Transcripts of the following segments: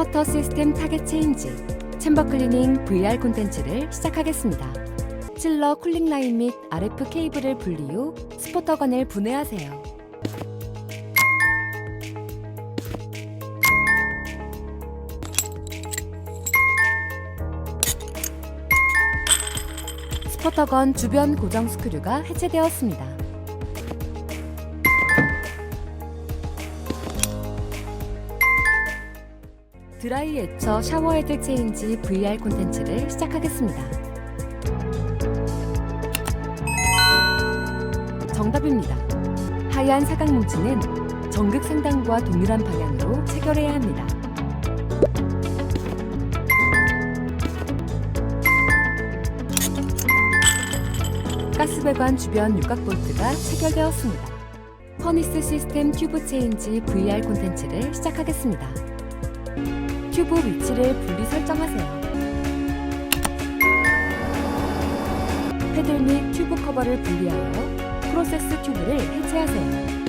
스포터 시스템 타겟 체인지, 챔버 클리닝 VR 콘텐츠를 시작하겠습니다. 칠러 쿨링 라인 및 RF 케이블을 분리 후 스포터건을 분해하세요. 스포터건 주변 고정 스크류가 해체되었습니다. 드라이 에처 샤워 헤드 체인지 VR 콘텐츠를 시작하겠습니다. 정답입니다. 하얀 사각 뭉치는 전극 상단과 동일한 방향으로 체결해야 합니다. 가스배관 주변 육각 볼트가 체결되었습니다. 퍼니스 시스템 튜브 체인지 VR 콘텐츠를 시작하겠습니다. 튜브 위치를 분리 설정하세요. 패들 및 튜브 커버를 분리하여 프로세스 튜브를 해체하세요.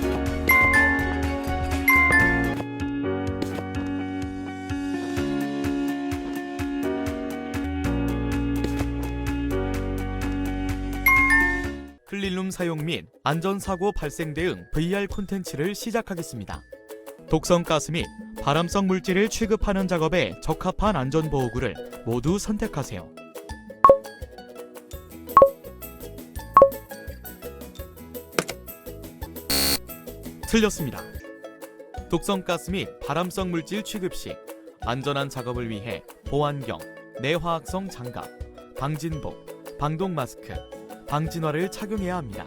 클린룸 사용 및 안전사고 발생 대응 VR 콘텐츠를 시작하겠습니다. 독성 가스 및 발암성 물질을 취급하는 작업에 적합한 안전보호구를 모두 선택하세요. 틀렸습니다. 독성 가스 및 발암성 물질 취급 시 안전한 작업을 위해 보안경, 내화학성 장갑, 방진복, 방독 마스크, 방진화를 착용해야 합니다.